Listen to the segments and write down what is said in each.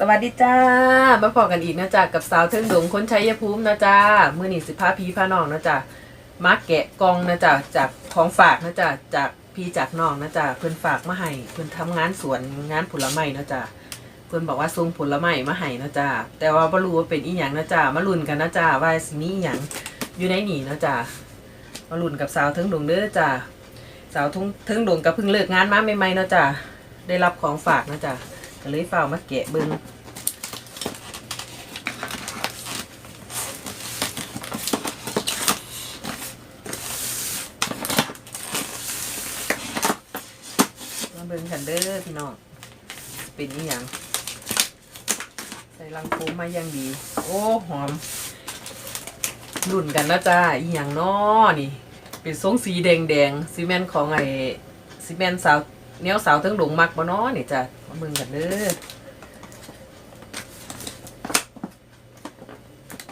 สวัสดีจ้า มาพอกันอีกนะจ๊ะกับสาวเทิงดงคนชัยภูมินะจ๊ะมื่อนี้สิพาพีพาน้องนะจ๊ะมาแกะกองนะจ๊ะจากของฝากนะจ๊ะจากพี่จากน้องนะจ๊ะเพิ่อนฝากมาให้เพิ่อนทำงานสวนงานผลไม้นะจ๊ะเพิ่อนบอกว่าส่งผลไม้มาให้นะจ๊ะแต่ว่าบ่รู้ว่าเป็นอีหยังนะจ๊ะมาลุ้นกันนะจ๊ะว่าสิมีอีหยังอยู่ในนี่นะจ๊ะมาลุ้นกับสาวเทิงดงเด้อจ้ะสาวทุ่งเทิงดงก็เพิ่งเลิกงานมาใหม่ๆนะจ๊ะได้รับของฝากนะจ๊ะ ก็เลยฝ้ามาแกะเบิ่งมาเบิ่งกันเด้อพี่น้องเป็นอีหยังใส่ลังโฟมมาอย่างดี โอ้หอมรุ่นกันนะจ้าอีหยังน้อนี่ เป็นทรงสีแดงแดงซีเมนต์ของไอ้ซีเมนต์สาว เนี้ยวสาวทั้งหลงมักบ่น้อนี่จ้ะมาเบิ่งกันเด้อ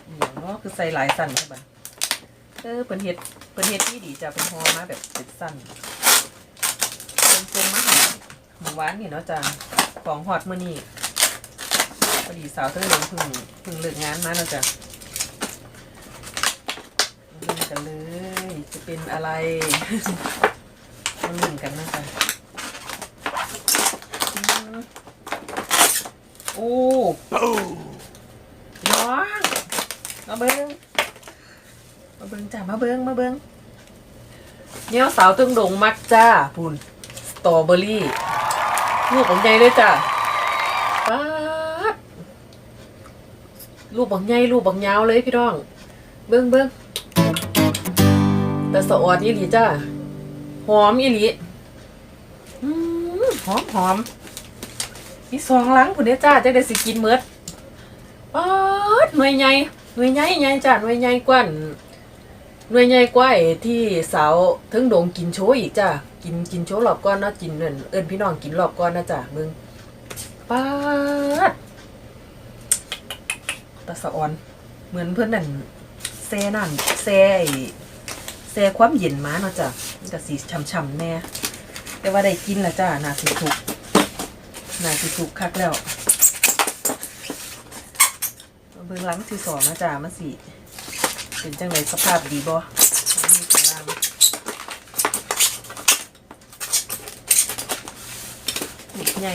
อีหยังน้อคือใส่หลายสั้นใช่ปะเออเพิ่นเฮ็ดเพิ่นเฮ็ดที่ดีจ้ะเป็นฮอมาแบบเป็นสั้นเป็นทรงมาให้หมู่บ้านนี่เนาะจ้ะของฮอตมื้อนี้พอดีสาวเทั้งลงพิ่งพิ่งเลิกงานมาเนาะจ้ะมาลุ้นกันเลย จะเป็นอะไรมาลุ้นกันนะจ๊ะอืม โอ้น้องมาเบิ้งมาเบิ้งจ้ะมาเบิ้งมาเบิ้งเนี่ยสาวตึงดงมักจ้าพูนสตรอเบอรี่ลูกของใหญ่เลยจ้ะป๊าดลูกบักใหญ่ลูกบักยาวเลยพี่น้อง เบิ้งเบิ้งแต่สะออดอีหลีจ้าหอมอีหลีอืมหอมหอม มีสองหลังผุนเด้อจ้าจะได้สิกินเมือดป๊าดหน่วยใหญ่หน่วยใหญ่ใหญ่จ้าหน่วยใหญ่กว่านหน่วยใหญ่กว่าไอ้ที่สาวถึงโดงกินโชว์อีกจ้ากินกินโชว์รอบก่อนนะกินเอินเอินพี่น้องกินรอบก่อนนะจ้ามึงป๊าดตาสะออน เหมือนเพื่อนนั่นแซ่นั่นแซ่ไอ้แซ่ความเย็นมาเนาะจ้ะมันก็สีช่ำๆแน่แต่ว่าได้กินและจ้าน่าสิถูก น่าสิถูกคักแล้วเบิ่งหลังที่สองนะจ้ามันสิเป็นจังไรสภาพดีบ่มีข้างล่างนี่ใหญ่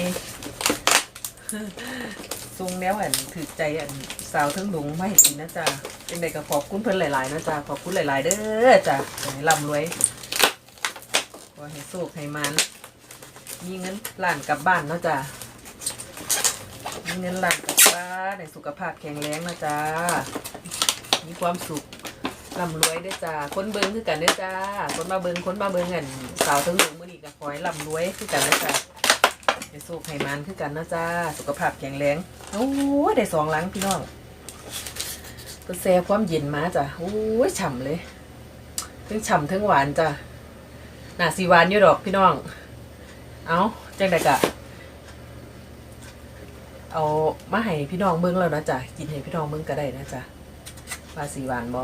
ทรงแล้วอันถือใจอันสาวทั้งหลงไม่กินนะจ๊ะเป็นใดก็ขอบคุณเพิ่นหลายๆนะจ๊ะขอบคุณหลายๆเด้อจ้ะให้ร่ำรวยขอให้โชคให้มัน มีเงินหลานกลับบ้านเนาะจ้ะมีเงินหลานกลับบ้านในสุขภาพแข็งแรงนะจ๊ะมีความสุขร่ำรวยด้อจ้ะคนเบิ่งคือกันด้อจ้าคนมาเบิ่งคนมาเบิ่งอันสาวทั้งหลงมือนี้ก็ขอให้ร่ำรวยคือกันนะจ๊ะให้สุขให้มันคือกันนะจ้าสุขภาพแข็งแรงโอ้ยได้สองหลังพี่น้องก็แซ่ความเย็นมาจ้ะโอ้ยฉ่ำเลยทั้งฉ่ำทั้งหวานจ้ะน่าสีหวานอยู่ดอกพี่น้อง เอาจังไดกะ เอามาให้พี่น้องเบิ้งแล้วนะจ้ะกินให้พี่น้องเบิ้งก็ได้นะจ้ะว่าสีหวานบ่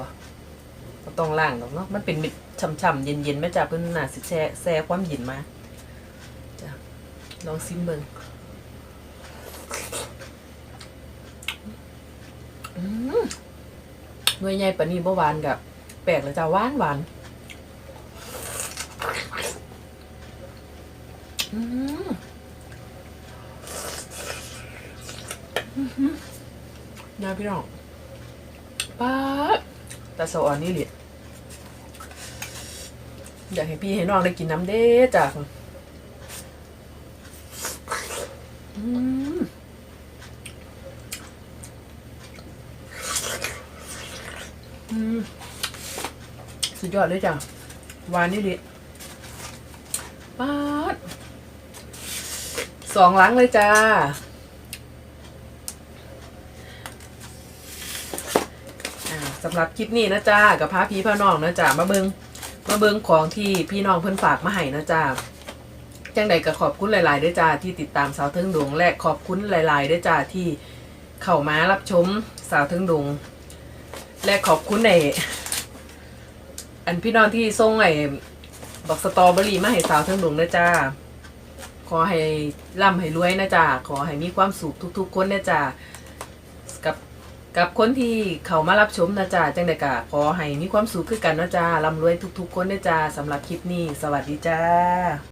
ก็ต้องล่างดอกเนาะมันเป็นม็ดฉ่ำๆเย็นๆแม่จ้ะเพิ่นน่าสิแช่แซ่ความเย็นมาจ๊ะลองซิมเบิงอืมหน่วยใหญ่ปานี้บ่หวานกับแปลกแล้วจ้าหวานหวาน อื้อหือยาพี่น้องป้าดแต่สวรรค์นี่เหลียอยากให้พี่ให้น้องได้กินน้ำเด้จากอืมอืมสุดยอดเลยจ้ะหวานนี่ดิป๊าดสองหลังเลยจ้า อ่า สำหรับคลิปนี้นะจ้ากับพาพี่พาน้องนะจ้ามาเบิงมาเบิงของที่พี่น้องเพิ่นฝากมาให้นะจ้าจังใดก็ขอบคุณหลายๆด้วยจ้าที่ติดตามสาวเทิงดวงและขอบคุณหลายๆด้วยจ้าที่เข้ามารับชมสาวเทิงดวงและขอบคุณในอันพี่น้องที่ส่งไอ้บอกสตรอเบอรี่มาให้สาวเทิงดวงด้วยจ้าขอให้ร่ำให้รวยนะจ๊ะขอให้มีความสุขทุก ๆ คนนะจ๊ะ กับคนที่เขามารับชมนะจ๊ะจังใดกะขอให้มีความสุขคือกันนะจ๊ะร่ำรวยทุกๆ คนนะจ๊ะสำหรับคลิปนี้ สวัสดีจ้า